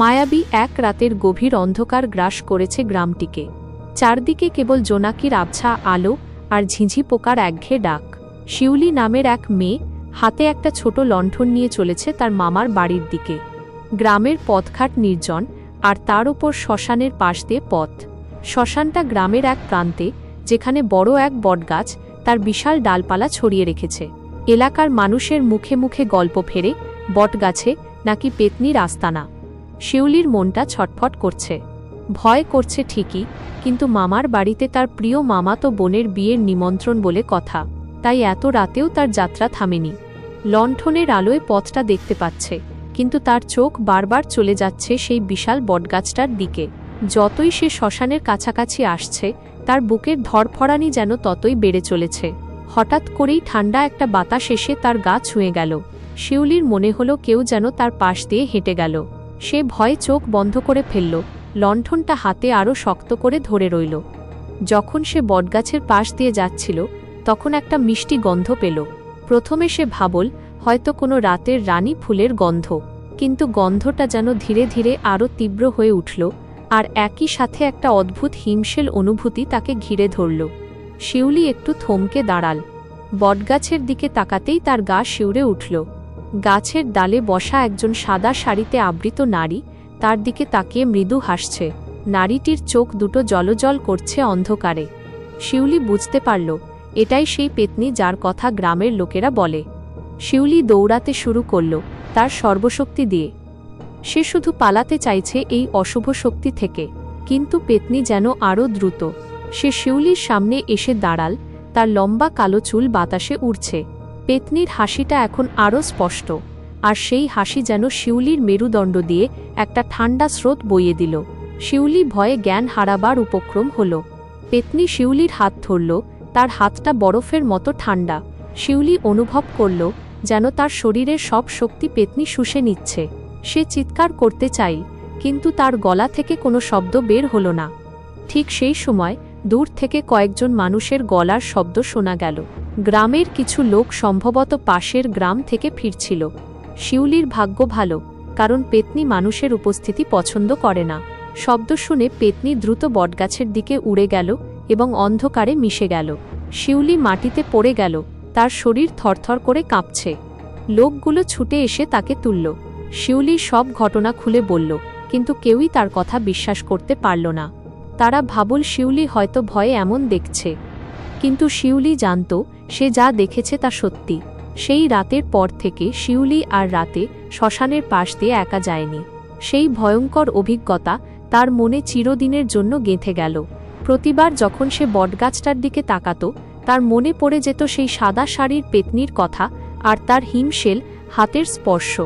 মায়াবী এক রাতের গভীর অন্ধকার গ্রাস করেছে গ্রামটিকে। চারদিকে কেবল জোনাকির আবছা আলো আর ঝিঝি পোকার একঘেয়ে ডাক। শিউলি নামের এক মেয়ে হাতে একটা ছোট লণ্ঠন নিয়ে চলেছে তার মামার বাড়ির দিকে। গ্রামের পথঘাট নির্জন আর তার ওপর শ্মশানের পাশ দিয়ে পথ। শ্মশানটা গ্রামের এক প্রান্তে, যেখানে বড় এক বটগাছ তার বিশাল ডালপালা ছড়িয়ে রেখেছে। এলাকার মানুষের মুখে মুখে গল্প ফেরে বটগাছে নাকি পেতনির আস্তানা। শিউলির মনটা ছটফট করছে। ভয় করছে ঠিকই, কিন্তু মামার বাড়িতে তার প্রিয় মামাতো বোনের বিয়ের নিমন্ত্রণ বলে কথা, তাই এত রাতেও তার যাত্রা থামেনি। লণ্ঠনের আলোয় পথটা দেখতে পাচ্ছে, কিন্তু তার চোখ বারবার চলে যাচ্ছে সেই বিশাল বটগাছটার দিকে। যতই সে শ্মশানের কাছাকাছি আসছে, তার বুকের ধরফড়ানি যেন ততই বেড়ে চলেছে। হঠাৎ করেই ঠান্ডা একটা বাতাস এসে তার গা ছুঁয়ে গেল। শিউলির মনে হলো কেউ যেন তার পাশ দিয়ে হেঁটে গেল। সে ভয়ে চোখ বন্ধ করে ফেলল, লণ্ঠনটা হাতে আরও শক্ত করে ধরে রইল। যখন সে বটগাছের পাশ দিয়ে যাচ্ছিল, তখন একটা মিষ্টি গন্ধ পেল। প্রথমে সে ভাবল, হয়তো কোনো রাতের রানী ফুলের গন্ধ, কিন্তু গন্ধটা যেন ধীরে ধীরে আরও তীব্র হয়ে উঠল, আর একই সাথে একটা অদ্ভুত হিমশেল অনুভূতি তাকে ঘিরে ধরল। শিউলি একটু থমকে দাঁড়াল। বটগাছের দিকে তাকাতেই তার গা শিউরে উঠল। গাছের ডালে বসা একজন সাদা শাড়িতে আবৃত নারী, তার দিকে তাকিয়ে মৃদু হাসছে। নারীটির চোখ দুটো জলজল করছে অন্ধকারে। শিউলি বুঝতে পারল, এটাই সেই পেতনি যার কথা গ্রামের লোকেরা বলে। শিউলি দৌড়াতে শুরু করল, তার সর্বশক্তি দিয়ে। সে শুধু পালাতে চাইছে এই অশুভ শক্তি থেকে, কিন্তু পেতনি যেন আরও দ্রুত। সে শিউলির সামনে এসে দাঁড়াল, তার লম্বা কালো চুল বাতাসে উড়ছে। পেতনির হাসিটা এখন আরও স্পষ্ট, আর সেই হাসি যেন শিউলির মেরুদণ্ড দিয়ে একটা ঠান্ডা স্রোত বইয়ে দিল। শিউলি ভয়ে জ্ঞান হারাবার উপক্রম হল। পেতনি শিউলির হাত ধরল, তার হাতটা বরফের মতো ঠান্ডা শিউলি অনুভব করল যেন তার শরীরের সব শক্তি পেতনি শুষে নিচ্ছে। সে চিৎকার করতে চাই, কিন্তু তার গলা থেকে কোনো শব্দ বের হল না। ঠিক সেই সময় দূর থেকে কয়েকজন মানুষের গলার শব্দ শোনা গেল। গ্রামের কিছু লোক সম্ভবত পাশের গ্রাম থেকে ফিরছিল। শিউলির ভাগ্য ভালো, কারণ পেতনি মানুষের উপস্থিতি পছন্দ করে না। শব্দ শুনে পেতনি দ্রুত বটগাছের দিকে উড়ে গেল এবং অন্ধকারে মিশে গেল। শিউলি মাটিতে পড়ে গেল, তার শরীর থরথর করে কাঁপছে। লোকগুলো ছুটে এসে তাকে তুলল। শিউলি সব ঘটনা খুলে বলল, কিন্তু কেউই তার কথা বিশ্বাস করতে পারল না। তারা ভাবল শিউলি হয়তো ভয়ে এমন দেখছে। কিন্তু শিউলি জানত, সে যা দেখেছে তা সত্যি। সেই রাতের পর থেকে শিউলি আর রাতে শ্মশানের পাশ দিয়ে একা যায়নি। সেই ভয়ঙ্কর অভিজ্ঞতা তার মনে চিরদিনের জন্য গেঁথে গেল। প্রতিবার যখন সে বটগাছটার দিকে তাকাত, তার মনে পড়ে যেত সেই সাদা শাড়ির পেতনির কথা আর তার হিমশেল হাতের স্পর্শ।